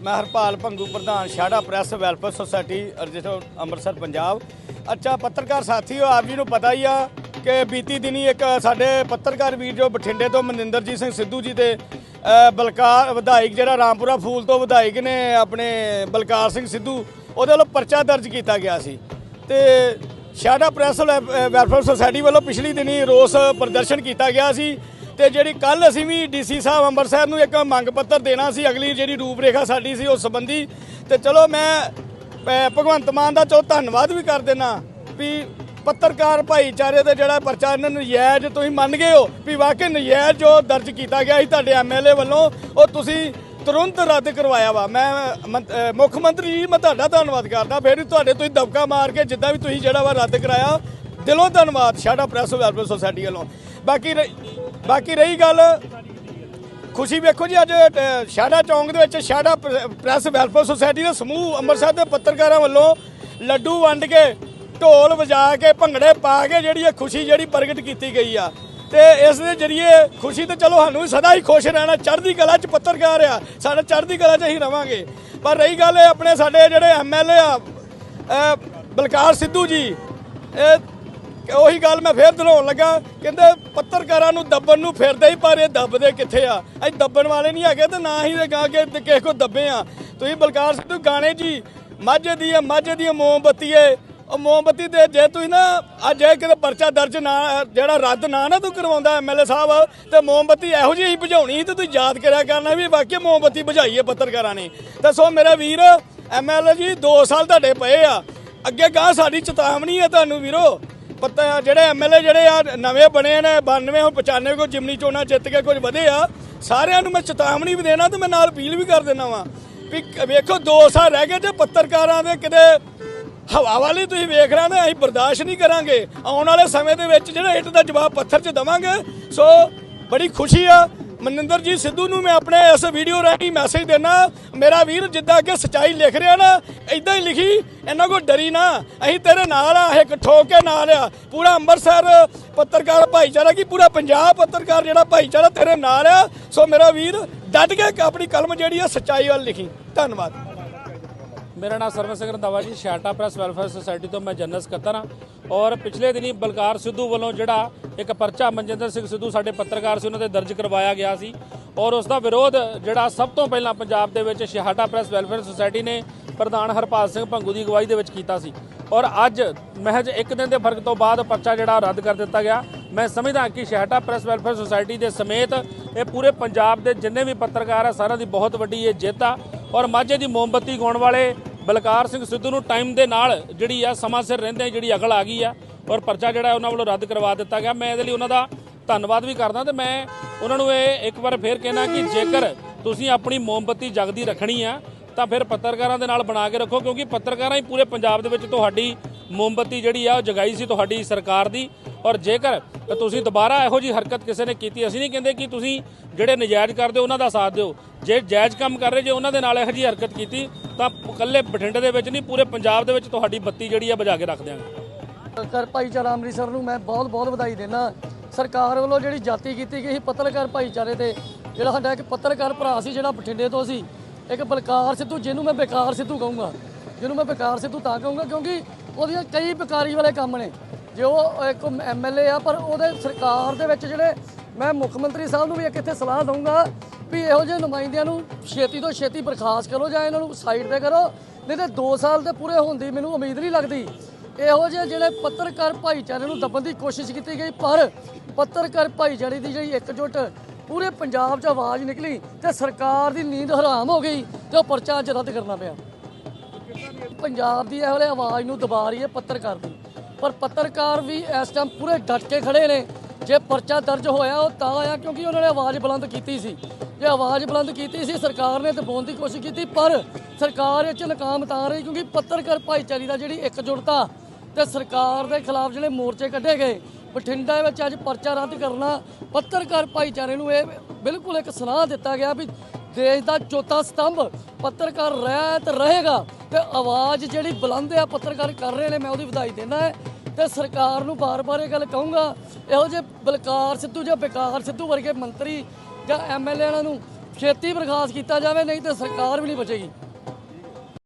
ਮੈਂ ਹਰਪਾਲ ਭੰਗੂ ਪ੍ਰਧਾਨ Shara press welfare society register Amritsar, Punjab. ਅੱਛਾ, ਪੱਤਰਕਾਰ ਸਾਥੀਓ ਆਪ ਜੀ ਨੂੰ ਪਤਾ ਹੀ ਆ ਕਿ ਬੀਤੀ ਦਿਨੀ ਇੱਕ ਸਾਡੇ ਪੱਤਰਕਾਰ ਵੀਰ ਜੋ ਬਠਿੰਡੇ ਤੋਂ ਮਨਿੰਦਰਜੀਤ ਸਿੰਘ ਸਿੱਧੂ ਜੀ ਦੇ ਬਲਕਾਰ, ਵਿਧਾਇਕ ਜਿਹੜਾ ਰਾਮਪੁਰਾ ਫੂਲ ਤੋਂ ਵਿਧਾਇਕ ਨੇ ਆਪਣੇ ਬਲਕਾਰ ਸਿੰਘ ਸਿੱਧੂ, ਉਹਦੇ ਵੱਲੋਂ ਪਰਚਾ ਦਰਜ ਕੀਤਾ ਗਿਆ ਸੀ। ਤੇ ਸ਼ਾਡਾ ਪ੍ਰੈਸ ਵੈ- ਵੈਲਫੇਅਰ ਸੁਸਾਇਟੀ ਵੱਲੋਂ ਪਿਛਲੀ ਦਿਨੀ ਰੋਸ ਪ੍ਰਦਰਸ਼ਨ ਕੀਤਾ ਗਿਆ ਸੀ ਤੇ ਜਿਹੜੀ ਕੱਲ ਅਸੀਂ ਵੀ ਡੀਸੀ ਸਾਹਿਬ ਅੰਮ੍ਰਿਤਸਰ ਨੂੰ ਇੱਕ ਮੰਗ ਪੱਤਰ ਦੇਣਾ ਸੀ, ਅਗਲੀ ਜਿਹੜੀ ਰੂਪਰੇਖਾ ਸਾਡੀ ਸੀ ਉਸ ਸੰਬੰਧੀ। ਤੇ ਚਲੋ ਮੈਂ ਭਗਵੰਤ ਮਾਨ ਦਾ ਚੋ ਧੰਨਵਾਦ ਵੀ ਕਰ ਦੇਣਾ ਵੀ ਪੱਤਰਕਾਰ ਭਾਈਚਾਰੇ ਦੇ ਜਿਹੜਾ ਪਰਚਾ ਇਹਨਾਂ ਨੂੰ ਨਜਾਇਜ਼ ਤੁਸੀਂ ਮੰਨ ਗਏ ਹੋ ਵੀ ਵਾਕਈ ਨਜਾਇਜ਼ ਜੋ ਦਰਜ ਕੀਤਾ ਗਿਆ ਸੀ ਤੁਹਾਡੇ ਐਮਐਲਏ ਵੱਲੋਂ, ਉਹ ਤੁਸੀਂ ਤੁਰੰਤ ਰੱਦ ਕਰਵਾਇਆ ਵਾ। ਮੈਂ, ਮੰਤ- ਮੁੱਖ ਮੰਤਰੀ ਜੀ, ਮੈਂ ਤੁਹਾਡਾ ਧੰਨਵਾਦ ਕਰਦਾ। ਫਿਰ ਵੀ ਤੁਹਾਡੇ ਤੁਸੀਂ ਦਬਕਾ ਮਾਰ ਕੇ ਜਿੱਦਾਂ ਵੀ ਤੁਸੀਂ ਜਿਹੜਾ ਵਾ ਰੱਦ ਕਰਾਇਆ, ਦਿਲੋਂ ਧੰਨਵਾਦ ਸ਼ਾਡਾ ਪ੍ਰੈਸ ਵੈਲਫੇਅਰ ਸੋਸਾਇਟੀ ਵੱਲੋਂ। ਬਾਕੀ ਰਹੀ- ਬਾਕੀ ਰਹੀ ਗੱਲ ਖੁਸ਼ੀ ਵੇਖੋ ਜੀ ਅੱਜ ਅ, ਚੌਂਕ ਦੇ ਵਿੱਚ ਸ਼ਾਡਾ ਪ੍ਰ- ਪ੍ਰੈਸ ਵੈਲਫੇਅਰ ਸੁਸਾਇਟੀ ਦੇ ਸਮੂਹ ਅੰਮ੍ਰਿਤਸਰ ਦੇ ਪੱਤਰਕਾਰਾਂ ਵੱਲੋਂ ਲੱਡੂ ਵੰਡ ਕੇ ਢੋਲ ਵਜਾ ਕੇ ਭੰਗੜੇ ਪਾ ਕੇ ਜਿਹੜੀ ਇਹ ਖੁਸ਼ੀ ਜਿਹੜੀ ਪ੍ਰਗਟ ਕੀਤੀ ਗਈ ਆ। ਤੇ ਇਸ ਦੇ ਜਰੀਏ ਖੁਸ਼ੀ ਤੇ ਚਲੋ ਸਾਨੂੰ ਵੀ ਸਦਾ ਹੀ ਖੁਸ਼ ਰਹਿਣਾ ਚੜ੍ਹਦੀ ਕਲਾ ਚ ਪੱਤਰਕਾਰ ਆ ਸਾਡਾ ਚੜ੍ਹਦੀ ਕਲਾ ਚ ਹੀ ਰਵਾਂਗੇ। ਪਰ ਰਹੀ ਗੱਲ ਇਹ ਆਪਣੇ ਸਾਡੇ ਜਿਹੜੇ ਐਮਐਲਏ ਆ ਬਲਕਾਰ ਸਿੱਧੂ ਜੀ ਇਹ ਕਿ ਉਹੀ ਗੱਲ ਮੈਂ ਫੇਰ ਦਿਲਾਉਣ ਲੱਗਾ, ਕਹਿੰਦੇ ਪੱਤਰਕਾਰਾਂ ਨੂੰ ਦੱਬਣ ਨੂੰ ਫਿਰਦੇ ਹੀ ਪਰ ਇਹ ਦੱਬਦੇ ਕਿੱਥੇ ਆ? ਅਸੀਂ ਦੱਬਣ ਵਾਲੇ ਨਹੀਂ ਹੈਗੇ ਤੇ ਨਾ ਹੀ ਇਹ ਗਾ ਕੇ ਕਿਸੇ ਕੋ ਦੱਬੇ ਆ। ਤੁਸੀਂ ਬਲਕਾਰ ਸਿੱਧੂ ਗਾਣੇ ਜੀ, ਮਾਝੇ ਦੀ ਹੈ ਮਾਝੇ ਦੀ ਮੋਮਬੱਤੀ ਏ। ਉਹ ਮੋਮਬੱਤੀ ਤੇ ਜੇ ਤੁਸੀਂ ਨਾ, ਅੱਜ ਇਹ ਕਿਤੇ ਪਰਚਾ ਦਰਜ ਨਾ, ਜਿਹੜਾ ਰੱਦ ਨਾ ਨਾ ਤੂੰ ਕਰਵਾਉਂਦਾ ਐਮਐਲਏ ਸਾਹਿਬ, ਤੇ ਮੋਮਬੱਤੀ ਇਹੋ ਜਿਹੀ ਬੁਝਾਉਣੀ ਸੀ ਤੇ ਤੂੰ ਯਾਦ ਕਰਿਆ ਕਰਨਾ ਵੀ ਵਾਕਿਆ ਮੋਮਬੱਤੀ ਬੁਝਾਈ ਹੈ ਪੱਤਰਕਾਰਾਂ ਨੇ। ਤਾਂ ਸੋ ਮੇਰਾ ਵੀਰ ਐਮਐਲਏ ਜੀ 2 ਸਾਲ ਤੁਹਾਡੇ ਪਏ ਆ। ਅੱਗੇ ਗਾਂ ਸਾਡੀ ਚੇਤਾਵਨੀ ਹੈ ਤੁਹਾਨੂੰ ਵੀਰੋ। ਪਤਾ ਜਿਹੜੇ ਐਮਐਲਏ ਜਿਹੜੇ ਆ, ਨਵੇਂ ਬਣੇ ਨੇ 92 ਹੁਣ 95 ਕੋ ਜਿਮਨੀ ਚੋਣਾਂ ਜਿੱਤ ਕੇ ਕੁਝ ਵਧੇ ਆ, ਸਾਰਿਆਂ ਨੂੰ ਮੈਂ ਚੇਤਾਵਨੀ ਵੀ ਦੇਣਾ ਤੇ ਮੈਂ ਨਾਲ ਅਪੀਲ ਵੀ ਕਰ ਦੇਣਾ ਵਾਂ ਵੀ ਵੇਖੋ 2 ਸਾਲ ਰਹਿ ਗਏ ਤੇ ਪੱਤਰਕਾਰਾਂ ਦੇ ਕਿਤੇ ਹਵਾ ਵਾਲੀ ਤੁਸੀਂ ਵੇਖ ਰਹੇ ਨੇ ਅਸੀਂ ਬਰਦਾਸ਼ਤ ਨਹੀਂ ਕਰਾਂਗੇ। ਆਉਣ ਵਾਲੇ ਸਮੇਂ ਦੇ ਵਿੱਚ ਜਿਹੜਾ ਇੱਟ ਦਾ ਜਵਾਬ ਪੱਥਰ 'ਚ ਦਵਾਂਗੇ, ਸੋ ਬੜੀ ਖੁਸ਼ੀ ਆ। ਮਨਿੰਦਰ ਜੀ, ਸਿੱਧੂ ਨੂੰ ਮੈਂ ਆਪਣੇ ਇਸ ਵੀਡੀਓ ਰਾਹੀਂ ਮੈਸੇਜ ਦੇਣਾ ਮੇਰਾ ਵੀਰ ਜਿੱਦਾਂ ਅੱਗੇ ਸਚਾਈ ਲਿਖ ਰਿਹਾ ਨਾ ਇਦਾਂ ਹੀ ਲਿਖੀ, ਇਹਨਾਂ ਕੋ ਡਰੀ ਨਾ। ਅਸੀਂ ਤੇਰੇ ਨਾਲ ਆ ਇੱਕ ਠੋਕ ਕੇ ਨਾਲ ਆ। ਪੂਰਾ ਅੰਮ੍ਰਿਤਸਰ ਪੱਤਰਕਾਰ ਭਾਈਚਾਰਾ ਕੀ ਪੂਰਾ ਪੰਜਾਬ ਪੱਤਰਕਾਰ ਜਿਹੜਾ ਭਾਈਚਾਰਾ ਤੇਰੇ ਨਾਲ ਆ? ਸੋ ਮੇਰਾ ਵੀਰ, ਡਟ ਕੇ ਆਪਣੀ ਕਲਮ ਜਿਹੜੀ ਆ ਸਚਾਈ ਵੱਲ ਲਿਖੀ। ਧੰਨਵਾਦ। ਮੇਰਾ ਨਾਮ Sarwan Singh Randhawa ji, ਸ਼ਾਟਾ press welfare society ਤੋਂ ਮੈਂ ਜਨਰਲ ਸਕੱਤਰ ਹਾਂ। ਔਰ ਪਿਛਲੇ ਦਿਨੀ ਬਲਕਾਰ ਸਿੱਧੂ ਵੱਲੋਂ ਜਿਹੜਾ ਇੱਕ ਪਰਚਾ ਮਨਜਿੰਦਰ ਸਿੰਘ ਸਿੱਧੂ ਸਾਡੇ ਪੱਤਰਕਾਰ ਸੀ, ਉਹਨਾਂ ਤੇ ਦਰਜ ਕਰਵਾਇਆ ਗਿਆ ਸੀ। ਔਰ ਉਸ ਦਾ ਵਿਰੋਧ ਜਿਹੜਾ ਸਭ ਤੋਂ ਪਹਿਲਾਂ ਪੰਜਾਬ ਦੇ ਵਿੱਚ ਸ਼ਾਟਾ ਪ੍ਰੈਸ ਵੈਲਫੇਅਰ ਸੁਸਾਇਟੀ ਨੇ ਪ੍ਰਧਾਨ ਹਰਪਾਲ ਸਿੰਘ ਭੰਗੂ ਦੀ ਅਗਵਾਈ ਦੇ ਵਿੱਚ ਕੀਤਾ ਸੀ। ਔਰ ਅੱਜ ਮਹਿਜ ਇੱਕ ਦਿਨ ਦੇ ਫ਼ਰਕ ਤੋਂ ਬਾਅਦ ਪਰਚਾ ਜਿਹੜਾ ਰੱਦ ਕਰ ਦਿੱਤਾ ਗਿਆ। ਮੈਂ ਸਮਝਦਾ ਕਿ ਸ਼ਹਾਟਾ ਪ੍ਰੈਸ ਵੈਲਫੇਅਰ ਸੁਸਾਇਟੀ ਦੇ ਸਮੇਤ ਇਹ ਪੂਰੇ ਪੰਜਾਬ ਦੇ ਜਿੰਨੇ ਵੀ ਪੱਤਰਕਾਰ ਆ, ਸਾਰਿਆਂ ਦੀ ਬਹੁਤ ਵੱਡੀ ਇਹ ਜਿੱਤ ਆ। ਔਰ ਮਾਝੇ ਦੀ ਮੋਮਬੱਤੀ ਗਾਉਣ ਵਾਲੇ ਬਲਕਾਰ ਸਿੰਘ ਸਿੱਧੂ ਨੂੰ ਟਾਈਮ ਦੇ ਨਾਲ ਜਿਹੜੀ ਆ ਸਮਾਂ ਸਿਰ ਰਹਿੰਦੇ ਜਿਹੜੀ ਅਗਲ ਆ ਗਈ ਆ, ਔਰ ਪਰਚਾ ਜਿਹੜਾ ਉਹਨਾਂ ਵੱਲੋਂ ਰੱਦ ਕਰਵਾ ਦਿੱਤਾ ਗਿਆ। ਮੈਂ ਇਹਦੇ ਲਈ ਉਹਨਾਂ ਦਾ ਧੰਨਵਾਦ ਵੀ ਕਰਦਾ ਤੇ ਮੈਂ ਉਹਨਾਂ ਨੂੰ ਇਹ ਇੱਕ ਵਾਰ ਫੇਰ ਕਹਿਣਾ ਕਿ ਜੇਕਰ ਤੁਸੀਂ ਆਪਣੀ ਮੋਮਬੱਤੀ ਜਗਦੀ ਰੱਖਣੀ ਆ, ਤਾਂ ਫਿਰ ਪੱਤਰਕਾਰਾਂ ਦੇ ਨਾਲ ਬਣਾ ਕੇ ਰੱਖੋ, ਕਿਉਂਕਿ ਪੱਤਰਕਾਰਾਂ ਹੀ ਪੂਰੇ ਪੰਜਾਬ ਦੇ ਵਿੱਚ ਤੁਹਾਡੀ ਮੋਮਬੱਤੀ ਜਿਹੜੀ ਆ, ਉਹ ਜਗਾਈ ਸੀ ਤੁਹਾਡੀ ਸਰਕਾਰ ਦੀ। ਔਰ ਜੇਕਰ ਤੁਸੀਂ ਦੁਬਾਰਾ ਇਹੋ ਜੀ ਹਰਕਤ ਕਿਸੇ ਨੇ ਕੀਤੀ, ਅਸੀਂ ਨਹੀਂ ਕਹਿੰਦੇ ਕਿ ਤੁਸੀਂ ਜਿਹੜੇ ਨਜਾਇਜ਼ ਕਰਦੇ ਹੋ, ਉਹਨਾਂ ਦਾ ਸਾਥ ਦਿਓ। ਜੇ ਜਾਇਜ਼ ਕੰਮ ਕਰ ਰਹੇ, ਜੇ ਉਹਨਾਂ ਦੇ ਨਾਲ ਇਹੋ ਜੀ ਹਰਕਤ ਕੀਤੀ ਤਾਂ ਇਕੱਲੇ ਬਠਿੰਡੇ ਦੇ ਵਿੱਚ ਨਹੀਂ, ਪੂਰੇ ਪੰਜਾਬ ਦੇ ਵਿੱਚ ਤੁਹਾਡੀ ਬੱਤੀ ਜਿਹੜੀ ਆ ਬੁਝਾ ਕੇ ਰੱਖ ਦਿਆਂਗੇ। ਪੱਤਰਕਾਰ ਭਾਈਚਾਰਾ ਅੰਮ੍ਰਿਤਸਰ ਨੂੰ ਮੈਂ ਬਹੁਤ ਬਹੁਤ ਵਧਾਈ ਦਿੰਦਾ। ਸਰਕਾਰ ਵੱਲੋਂ ਜਿਹੜੀ ਜਾਤੀ ਕੀਤੀ ਗਈ ਸੀ ਪੱਤਰਕਾਰ ਭਾਈਚਾਰੇ ਤੇ, ਜਿਹੜਾ ਸਾਡਾ ਇੱਕ ਪੱਤਰਕਾਰ ਭਰਾ ਸੀ ਜਿਹੜਾ ਬਠਿੰਡੇ ਤੋਂ ਸੀ, ਇੱਕ ਬਲਕਾਰ ਸਿੱਧੂ, ਜਿਹਨੂੰ ਮੈਂ ਬੇਕਾਰ ਸਿੱਧੂ ਕਹੂੰਗਾ, ਜਿਹਨੂੰ ਮੈਂ ਬੇਕਾਰ ਸਿੱਧੂ ਤਾਂ ਕਹੂੰਗਾ, ਕਿਉਂਕਿ ਉਹਦੀਆਂ ਕਈ ਬੇਕਾਰੀ ਵਾਲੇ ਕੰਮ ਨੇ। ਜੇ ਉਹ ਇੱਕ ਐਮਐਲਏ ਆ, ਪਰ ਉਹਦੇ ਸਰਕਾਰ ਦੇ ਵਿੱਚ ਜਿਹੜੇ ਮੈਂ ਮੁੱਖ ਮੰਤਰੀ ਸਾਹਿਬ ਨੂੰ ਵੀ ਇੱਕ ਇੱਥੇ ਸਲਾਹ ਦਊਂਗਾ ਵੀ ਇਹੋ ਜਿਹੇ ਨੁਮਾਇੰਦਿਆਂ ਨੂੰ ਛੇਤੀ ਤੋਂ ਛੇਤੀ ਬਰਖਾਸਤ ਕਰੋ ਜਾਂ ਇਹਨਾਂ ਨੂੰ ਸਾਈਡ ਤੇ ਕਰੋ, ਨਹੀਂ ਤੇ 2 ਸਾਲ ਦੇ ਪੂਰੇ ਹੋਣ ਦੀ ਮੈਨੂੰ ਉਮੀਦ ਨਹੀਂ ਲੱਗਦੀ। ਇਹੋ ਜਿਹੇ ਜਿਹੜੇ ਪੱਤਰਕਾਰ ਭਾਈਚਾਰੇ ਨੂੰ ਦੱਬਣ ਦੀ ਕੋਸ਼ਿਸ਼ ਕੀਤੀ ਗਈ, ਪਰ ਪੱਤਰਕਾਰ ਭਾਈਚਾਰੇ ਦੀ ਜਿਹੜੀ ਇਕਜੁੱਟ ਪੂਰੇ ਪੰਜਾਬ 'ਚ ਆਵਾਜ਼ ਨਿਕਲੀ ਤੇ ਸਰਕਾਰ ਦੀ ਨੀਂਦ ਹਰਾਮ ਹੋ ਗਈ ਤੇ ਉਹ ਪਰਚਾ ਅੱਜ ਰੱਦ ਕਰਨਾ ਪਿਆ। ਪੰਜਾਬ ਦੀ ਇਹ ਵੇਲੇ ਆਵਾਜ਼ ਨੂੰ ਦਬਾ ਰਹੀ ਹੈ ਪੱਤਰਕਾਰ ਦੀ। ਪਰ ਪੱਤਰਕਾਰ ਵੀ ਇਸ ਟਾਈਮ ਪੂਰੇ ਡਟ ਕੇ ਖੜੇ ਨੇ। ਜੇ ਪਰਚਾ ਦਰਜ ਹੋਇਆ, ਉਹ ਤਾਂ ਆਇਆ ਕਿਉਂਕਿ ਉਹਨਾਂ ਨੇ ਆਵਾਜ਼ ਬੁਲੰਦ ਕੀਤੀ ਸੀ। ਜੇ ਆਵਾਜ਼ ਬੁਲੰਦ ਕੀਤੀ ਸੀ, ਸਰਕਾਰ ਨੇ ਦਬਾਉਣ ਦੀ ਕੋਸ਼ਿਸ਼ ਕੀਤੀ, ਪਰ ਸਰਕਾਰ ਇਹ ਚ ਨਕਾਮ ਤਾਂ ਰਹੀ ਕਿਉਂਕਿ ਪੱਤਰਕਾਰ ਭਾਈਚਾਰੇ ਦਾ ਜਿਹੜੀ ਇਕਜੁੱਟਤਾ ਤੇ ਸਰਕਾਰ ਦੇ ਖਿਲਾਫ ਜਿਹੜੇ ਮੋਰਚੇ ਕੱਢੇ ਗਏ, ਬਠਿੰਡਾ ਵਿੱਚ ਅੱਜ ਪਰਚਾ ਰੱਦ ਕਰਨਾ, ਪੱਤਰਕਾਰ ਭਾਈਚਾਰੇ ਨੂੰ ਇਹ ਬਿਲਕੁਲ ਇੱਕ ਸੁਨਾਹ ਦਿੱਤਾ ਗਿਆ ਵੀ ਦੇਸ਼ ਦਾ ਚੌਥਾ ਸਤੰਭ ਪੱਤਰਕਾਰ ਰਿਹਾ ਹੈ ਰਹੇਗਾ ਤੇ ਆਵਾਜ਼ ਜਿਹੜੀ ਬੁਲੰਦ ਆ ਪੱਤਰਕਾਰ ਕਰ ਰਹੇ ਨੇ, ਮੈਂ ਉਹਦੀ ਵਧਾਈ ਦਿੰਦਾ ਹੈ ਤੇ ਸਰਕਾਰ ਨੂੰ ਬਾਰ-ਬਾਰ ਇਹ ਗੱਲ ਕਹੂੰਗਾ, ਇਹੋ ਜਿਹੇ ਬਲਕਾਰ ਸਿੱਧੂ ਜਾਂ ਬੇਕਾਰ ਸਿੱਧੂ ਵਰਗੇ ਮੰਤਰੀ ਜਾਂ ਐਮਐਲਏ ਨੂੰ ਛੇਤੀ ਬਰਖਾਸਤ ਕੀਤਾ ਜਾਵੇ ਨਹੀਂ ਤੇ ਸਰਕਾਰ ਵੀ ਨਹੀਂ ਬਚੇਗੀ।